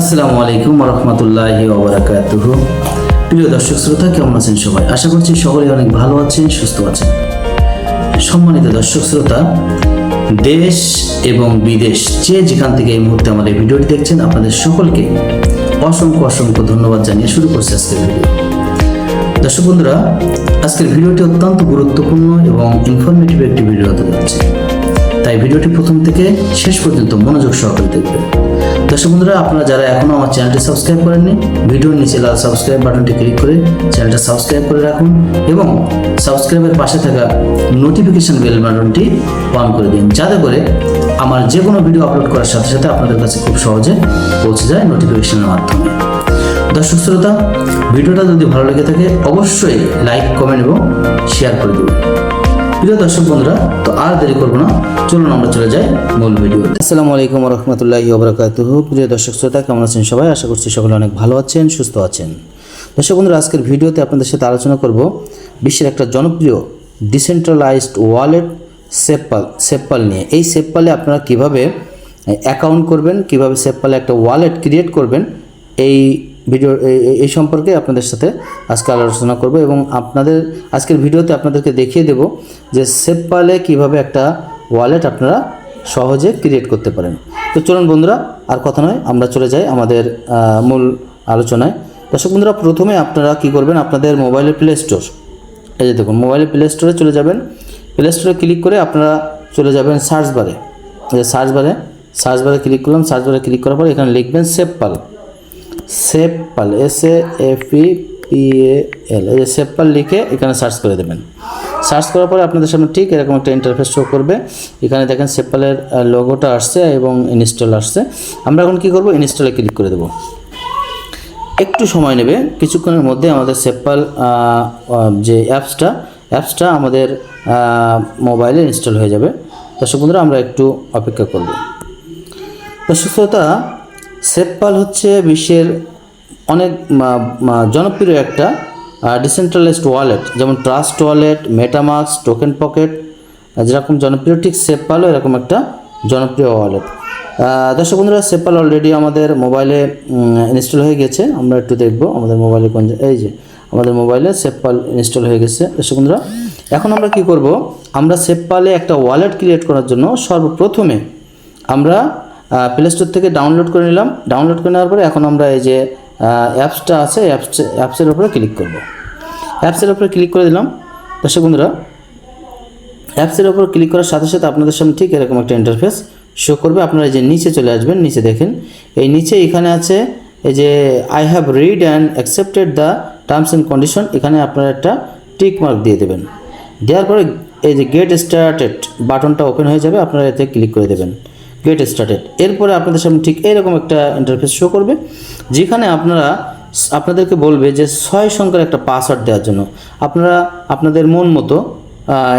আসসালামু আলাইকুম রহমতুল্লাহি প্রিয় দর্শক শ্রোতা, কেমন আছেন সবাই? আশা করছি সকলেই অনেক ভালো আছেন, সুস্থ আছেন। সম্মানিত দর্শক শ্রোতা, দেশ এবং বিদেশ যে যেখান থেকে এই মুহূর্তে এই ভিডিওটি দেখছেন, আপনাদের সকলকে অসংখ্য অসংখ্য ধন্যবাদ জানিয়ে শুরু করছি আজকের ভিডিও। দর্শক বন্ধুরা, আজকের ভিডিওটি অত্যন্ত গুরুত্বপূর্ণ এবং ইনফরমেটিভ একটি ভিডিও হতে যাচ্ছে। তাই ভিডিওটি প্রথম থেকে শেষ পর্যন্ত মনোযোগ সহকারে দেখবেন। দর্শক বন্ধুরা, আপনারা যারা এখনও আমার চ্যানেলটি সাবস্ক্রাইব করেননি, ভিডিওর নিচে লাল সাবস্ক্রাইব বাটনটি ক্লিক করে চ্যানেলটা সাবস্ক্রাইব করে রাখুন এবং সাবস্ক্রাইবের পাশে থাকা নোটিফিকেশন বেল বাটনটি অন করে দিন, যাতে করে আমার যে কোনো ভিডিও আপলোড করার সাথে সাথে আপনাদের কাছে খুব সহজে পৌঁছে যায় নোটিফিকেশনের মাধ্যমে। দর্শক শ্রোতা, ভিডিওটা যদি ভালো লেগে থাকে, অবশ্যই লাইক কমেন্ট এবং শেয়ার করে দেবেন। প্রিয় দর্শক বন্ধুরা আর দেরি করব না। চলুন আমরা চলে যাই মূল ভিডিও আসসালামু আলাইকুম রহমতুল্লাহি ওবরাকাতুহ। প্রিয় দর্শক, শ্রোতা, কেমন আছেন সবাই? আশা করছি সকলে অনেক ভালো আছেন, সুস্থ আছেন। দর্শক বন্ধুরা, আজকের ভিডিওতে আপনাদের সাথে আলোচনা করব বিশ্বের একটা জনপ্রিয় ডিসেন্ট্রালাইজড ওয়ালেট সেপপাল সেপপাল নিয়ে। এই সেপপালে আপনারা কীভাবে অ্যাকাউন্ট করবেন, কীভাবে সেপপালে একটা ওয়ালেট ক্রিয়েট করবেন, এই ভিডিও এই- সম্পর্কে আপনাদের সাথে আজকে আলোচনা করব এবং আপনাদের, আজকের ভিডিওতে আপনাদেরকে দেখিয়ে দেব যে সেপপালে কীভাবে একটা ওয়ালেট আপনারা সহজে ক্রিয়েট করতে পারেন। তো চলুন বন্ধুরা, আর কথা নয়, আমরা চলে যাই আমাদের মূল আলোচনায়। দর্শক বন্ধুরা, প্রথমে আপনারা কি করবেন? আপনাদের মোবাইলের প্লে স্টোর এই যে দেখুন মোবাইলের প্লে স্টোরে চলে যাবেন। প্লে স্টোরে ক্লিক করে আপনারা চলে যাবেন সার্চ বারে সার্চ বারে সার্চ বারে ক্লিক করলাম সার্চ বারে ক্লিক করার পর এখানে লিখবেন SafePal SafePal S A F E P A L এই যে সেপপাল লিখে এখানে সার্চ করে দেবেন। সার্চ করার পরে আপনাদের সামনে ঠিক এরকম একটা ইন্টারফেস শো করবে। এখানে দেখেন সেপপালের লোগোটা আসছে এবং ইনস্টল আসছে। আমরা এখন কি করব? ইনস্টলে ক্লিক করে দেবো। একটু সময় নেবে। কিছুক্ষণের মধ্যে আমাদের সেপ্পাল যে অ্যাপসটা অ্যাপসটা আমাদের মোবাইলে ইনস্টল হয়ে যাবে। দর্শক বন্ধুরা, আমরা একটু অপেক্ষা করব। দর্শক শ্রোতা সেপ্পাল হচ্ছে বিশ্বের অনেক জনপ্রিয় একটা ডিসেন্ট্রালাইজড ওয়ালেট যেমন Trust Wallet MetaMask Token Pocket যেরকম জনপ্রিয়, ঠিক সেপ্পালও এরকম একটা জনপ্রিয় ওয়ালেট দর্শক বন্ধুরা, সেপ্পাল অলরেডি আমাদের মোবাইলে ইনস্টল হয়ে গেছে। আমরা একটু দেখব আমাদের মোবাইলে কোন এই যে, আমাদের মোবাইলে সেপ্পাল ইনস্টল হয়ে গেছে। দর্শক বন্ধুরা, এখন আমরা কি করব? আমরা সেপ্পালে একটা ওয়ালেট ক্রিয়েট করার জন্য সর্বপ্রথমে আমরা প্লে স্টোর থেকে ডাউনলোড করে নিলাম। ডাউনলোড করে নেওয়ার পরে এখন আমরা এই যে অ্যাপসটা আছে অ্যাপস অ্যাপসের উপরে ক্লিক করব। অ্যাপসের উপরে ক্লিক করে দিলাম। দর্শক বন্ধুরা অ্যাপসের উপর ক্লিক করার সাথে সাথে আপনাদের সামনে ঠিক এরকম একটা ইন্টারফেস শো করবে। আপনারা এই যে নিচে চলে আসবেন, নিচে দেখেন। এই নিচে এখানে আছে, এই যে I have read and accepted the terms and condition এখানে আপনারা একটা টিক মার্ক দিয়ে দেবেন। দেওয়ার পরে এই যে গেট স্টার্টেড বাটনটা ওপেন হয়ে যাবে। আপনারা এতে ক্লিক করে দেবেন। গেট স্টার্টেড এরপরে আপনাদের সামনে ঠিক এরকম একটা ইন্টারফেস শো করবে, যেখানে আপনারা আপনাদেরকে বলবে যে ছয় সংখ্যার একটা পাসওয়ার্ড দেওয়ার জন্য। আপনারা আপনাদের মন মতো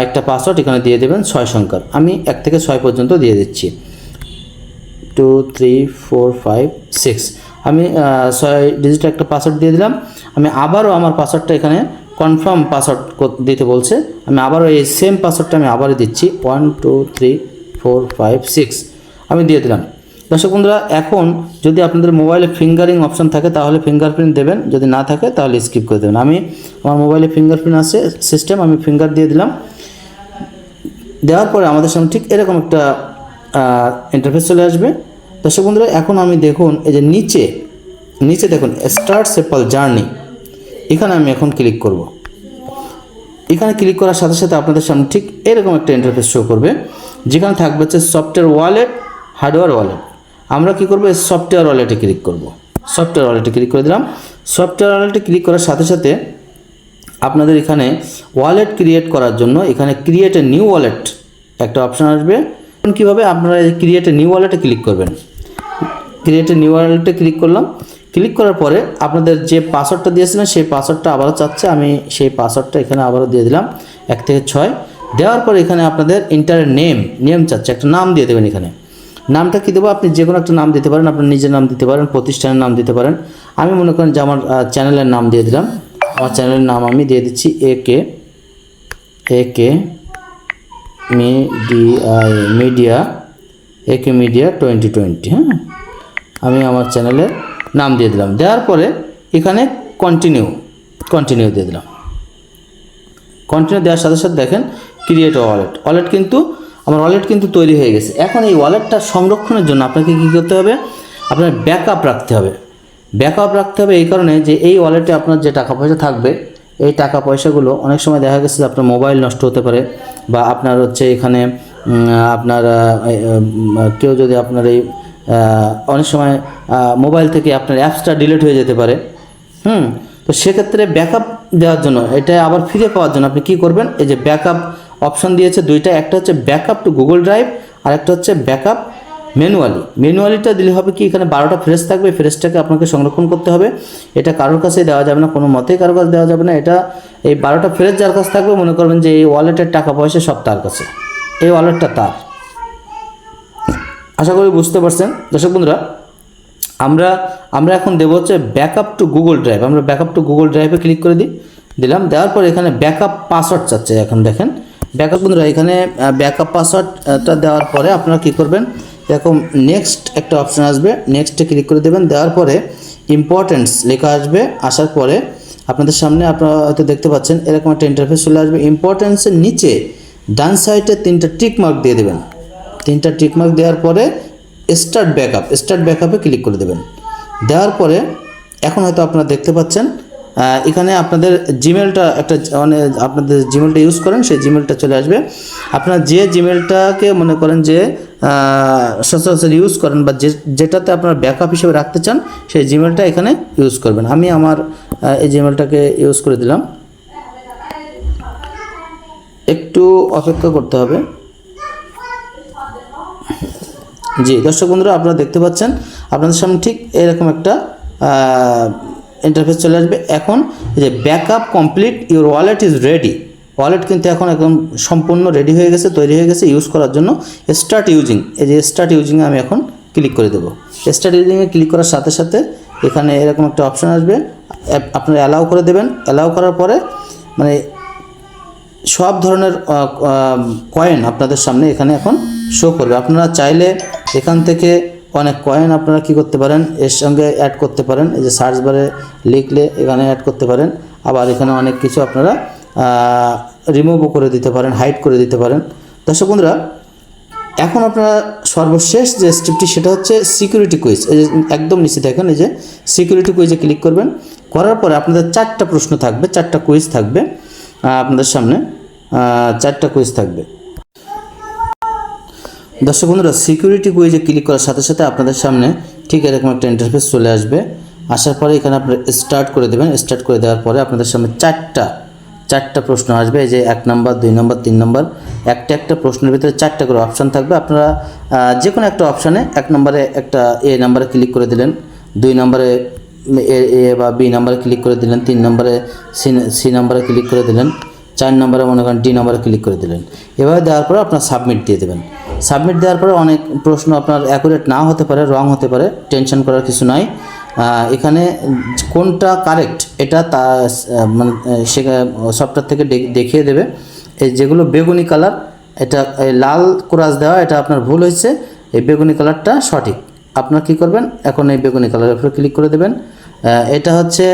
একটা পাসওয়ার্ড এখানে দিয়ে দেবেন ছয় সংখ্যার। আমি এক থেকে ছয় পর্যন্ত দিয়ে দিচ্ছি। Two three four five six আমি ছয় ডিজিট একটা পাসওয়ার্ড দিয়ে দিলাম। আমি আবারও আমার পাসওয়ার্ডটা এখানে কনফার্ম পাসওয়ার্ড দিতে বলছে। আমি আবারও এই সেম পাসওয়ার্ডটা আমি আবারও দিচ্ছি। One two three four five six আমি দিয়ে দিলাম। দর্শক বন্ধুরা, এখন যদি আপনাদের মোবাইলে ফিঙ্গারিং অপশন থাকে, তাহলে ফিঙ্গারপ্রিন্ট দেবেন। যদি না থাকে, তাহলে স্কিপ করে দেবেন। আমি আমার মোবাইলে ফিঙ্গারপ্রিন্ট আছে সিস্টেম আমি ফিঙ্গার দিয়ে দিলাম। দেওয়ার পরে আমাদের সামনে ঠিক এরকম একটা ইন্টারফেস চলে আসবে। দর্শক বন্ধুরা, এখন আমি দেখুন, এই যে নিচে নিচে দেখুন স্টার্ট সেপল জার্নি এখানে আমি এখন ক্লিক করব। এখানে ক্লিক করার সাথে সাথে আপনাদের সামনে ঠিক এরকম একটা ইন্টারফেস শো করবে। যেখানে থাকবে হচ্ছে সফটওয়্যার ওয়ালেট হার্ডওয়্যার ওয়ালেট। আমরা কি করব? সফটওয়্যার ওয়ালেটে ক্লিক করব। সফটওয়্যার ওয়ালেটে ক্লিক করে দিলাম। সফটওয়্যার ওয়ালেটে ক্লিক করার সাথে সাথে আপনাদের এখানে ওয়ালেট ক্রিয়েট করার জন্য এখানে ক্রিয়েট এ নিউ ওয়ালেট একটা অপশন আসবে। কীভাবে আপনারা ক্রিয়েট এ নিউ ওয়ালেটে ক্লিক করবেন? ক্রিয়েট এ নিউ ওয়ালেটে ক্লিক করলাম। ক্লিক করার পরে আপনাদের যে পাসওয়ার্ডটা দিয়েছিলেন, সেই পাসওয়ার্ডটা আবারও চাচ্ছে। আমি সেই পাসওয়ার্ডটা এখানে আবারও দিয়ে দিলাম। এক থেকে ছয়। দেওয়ার পরে এখানে আপনাদের ইন্টার নেম নেম চাচ্ছে। একটা নাম দিয়ে দেবেন এখানে। নামটা কী দেবো? আপনি যে কোনো একটা নাম দিতে পারেন, আপনার নিজের নাম দিতে পারেন, প্রতিষ্ঠানের নাম দিতে পারেন। আমি মনে করেন যে আমার চ্যানেলের নাম দিয়ে দিলাম। আমার চ্যানেলের নাম আমি দিয়ে দিচ্ছি A K A K media media, A K media twenty twenty হ্যাঁ? আমি আমার চ্যানেলের নাম দিয়ে দিলাম। দেওয়ার পরে এখানে কন্টিনিউ কন্টিনিউ দিয়ে দিলাম। কন্টিনিউ দেওয়ার সাথে সাথে দেখেন ক্রিয়েট ওয়ালেট ওয়ালেট কিন্তু আমার ওয়ালেট কিন্তু তৈরি হয়ে গেছে। এখন এই ওয়ালেটটা সংরক্ষণের জন্য আপনাকে কী করতে হবে? আপনার ব্যাকআপ রাখতে হবে। ব্যাকআপ রাখতে হবে এই কারণে যে এই ওয়ালেটে আপনার যে টাকা পয়সা থাকবে, এই টাকা পয়সাগুলো অনেক সময় দেখা গেছে যে আপনার মোবাইল নষ্ট হতে পারে বা আপনার হচ্ছে এখানে আপনার কেউ যদি আপনার এই অনেক সময় মোবাইল থেকে আপনার অ্যাপসটা ডিলিট হয়ে যেতে পারে। হুম? তো সেক্ষেত্রে ব্যাকআপ দেওয়ার জন্য, এটা আবার ফিরে পাওয়ার জন্য আপনি কি করবেন? এই যে ব্যাকআপ অপশন দিয়েছে দুইটা, একটা হচ্ছে ব্যাকআপ টু গুগল ড্রাইভ, আর একটা হচ্ছে ব্যাকআপ ম্যানুয়ালি। ম্যানুয়ালিটা দিলে হবে কি, এখানে বারোটা ফ্রেশ থাকবে ফ্রেশটাকে আপনাকে সংরক্ষণ করতে হবে। এটা কারোর কাছে দেওয়া যাবে না, কোনো মতেই কারোর কাছে দেওয়া যাবে না। এটা এই বারোটা ফ্রেশ যার কাছে থাকবে, মনে করবেন যে এই ওয়ালেটের টাকা পয়সা সব তার কাছে। এই ওয়ালেটটা তার। আশা করি বুঝতে পারছেন। দর্শক বন্ধুরা, আমরা আমরা এখন দেবো হচ্ছে ব্যাকআপ টু গুগল ড্রাইভ। আমরা ব্যাকআপ টু গুগল ড্রাইভে ক্লিক করে দিই, দিলাম। দেওয়ার পর এখানে ব্যাকআপ পাসওয়ার্ড চাচ্ছে এখন দেখেন। ব্যাকআপ বন্ধুরা, এখানে ব্যাকআপ পাসওয়ার্ডটা দেওয়ার পরে আপনারা কী করবেন? এরকম নেক্সট একটা অপশান আসবে নেক্সটে ক্লিক করে দেবেন, দেওয়ার পরে ইম্পর্টেন্স লেখা আসবে, আসার পরে আপনাদের সামনে আপনারা হয়তো দেখতে পাচ্ছেন, এরকম একটা ইন্টারফেস চলে আসবে ইম্পর্টেন্সের নিচে ডান সাইডে তিনটা টিক মার্ক দিয়ে দেবেন। তিনটা টিক মার্ক দেওয়ার পরে স্টার্ট ব্যাকআপ স্টার্ট ব্যাকআপে ক্লিক করে দেবেন। দেওয়ার পরে, এখন হয়তো আপনারা দেখতে পাচ্ছেন এখানে আপনাদের জিমেলটা একটা মানে আপনাদের জিমেলটা ইউজ করেন, সেই জিমেলটা চলে আসবে। আপনারা যে জিমেলটাকে মনে করেন যে সচরাচর ইউজ করেন বা যে, যেটাতে আপনারা ব্যাকআপ হিসেবে রাখতে চান, সেই জিমেলটা এখানে ইউজ করবেন। আমি আমার এই জিমেলটাকে ইউজ করে দিলাম। একটু অপেক্ষা করতে হবে। জি, দর্শক বন্ধুরা, আপনারা দেখতে পাচ্ছেন, আপনাদের সামনে ঠিক এরকম একটা ইন্টারফেস চলে আসবে। এখন যে backup complete your wallet is ready wallet কিন্তু এখন একদম সম্পূর্ণ রেডি হয়ে গেছে, তৈরি হয়ে গেছে ইউজ করার জন্য। স্টার্ট ইউজিং এই যে স্টার্ট ইউজিংয়ে আমি এখন ক্লিক করে দেবো। স্টার্ট ইউজিংয়ে ক্লিক করার সাথে সাথে এখানে এরকম একটা অপশান আসবে। আপনারা অ্যালাউ করে দেবেন। অ্যালাউ করার পরে মানে সব ধরনের কয়েন আপনাদের সামনে এখানে এখন শো করবে। আপনারা চাইলে এখান থেকে অনেক কয়েন আপনারা কি করতে পারেন, এর সঙ্গে অ্যাড করতে পারেন, এই যে সার্চ বারে লিখলে এখানে অ্যাড করতে পারেন, আবার এখানে অনেক কিছু আপনারা রিমুভও করে দিতে পারেন হাইড করে দিতে পারেন। দর্শক বন্ধুরা, এখন আপনারা সর্বশেষ যে স্টেপটি সেটা হচ্ছে সিকিউরিটি কুইজ এই যে একদম নিচে দেখেন, এই যে সিকিউরিটি কুইজে ক্লিক করবেন, করার পরে আপনাদের চারটা প্রশ্ন থাকবে, চারটা কুইজ থাকবে আপনাদের সামনে চারটা কুইজ থাকবে। দর্শক বন্ধুরা সিকিউরিটি কুইজে ক্লিক করার সাথে সাথে আপনাদের সামনে ঠিক এরকম একটা ইন্টারফেস চলে আসবে। আসার পরে এখানে আপনারা স্টার্ট করে দেবেন। স্টার্ট করে দেওয়ার পরে আপনাদের সামনে চারটা চারটা প্রশ্ন আসবে। এই যে এক নম্বর, দুই নম্বর, তিন নম্বর, একটা একটা প্রশ্নের ভিতরে চারটা করে অপশান থাকবে। আপনারা যে কোনো একটা অপশানে এক নম্বরে একটা এ নাম্বারে ক্লিক করে দিলেন, দুই নম্বরে এ এ বা বি নাম্বারে ক্লিক করে দিলেন, তিন নম্বরে সি সি নাম্বারে ক্লিক করে দিলেন, চার নম্বরে মনে করেন ডি নম্বরে ক্লিক করে দিলেন। এভাবে দেওয়ার পরে আপনার সাবমিট দিয়ে দেবেন। সাবমিট দেওয়ার পরে অনেক প্রশ্ন আপনার অ্যাকুরেট না হতে পারে রং হতে পারে টেনশন করার কিছু নাই। এখানে কোনটা কারেক্ট এটা তা মানে সে সফটওয়্যার থেকে দেখিয়ে দেবে। এই যেগুলো বেগুনি কালার এটা লাল কোরাস দেওয়া, এটা আপনার ভুল হয়েছে, এই বেগুনি কালারটা সঠিক। আপনার কি করবেন? এখন এই বেগুনি কালারের উপরে ক্লিক করে দেবেন। এটা হচ্ছে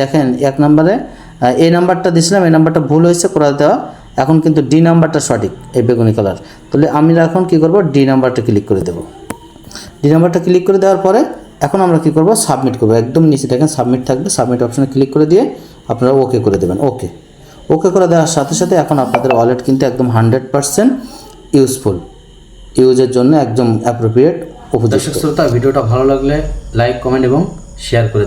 দেখেন, এক নম্বরে এই নাম্বারটা দিয়েছিলাম এই নাম্বারটা ভুল হয়েছে, কোরাস দেওয়া। এখন কিন্তু ডি নাম্বারটা সঠিক, এই বেগুনি কালার তাহলে আমি এখন কি করব? ডি নাম্বারটা ক্লিক করে দেবো। ডি নাম্বারটা ক্লিক করে দেওয়ার পরে এখন আমরা কি করব? সাবমিট করব। একদম নিচে দেখেন সাবমিট থাকবে। সাবমিট অপশনে ক্লিক করে দিয়ে আপনারা ওকে করে দেবেন। ওকে ওকে করে দেওয়ার সাথে সাথে এখন আপনাদের ওয়ালেট কিন্তু একদম হান্ড্রেড পারসেন্ট ইউজফুল ইউজের জন্য একদম অ্যাপ্রোপ্রিয়েট উপযুক্ত। শ্রোতা, ভিডিওটা ভালো লাগলে লাইক কমেন্ট এবং শেয়ার করে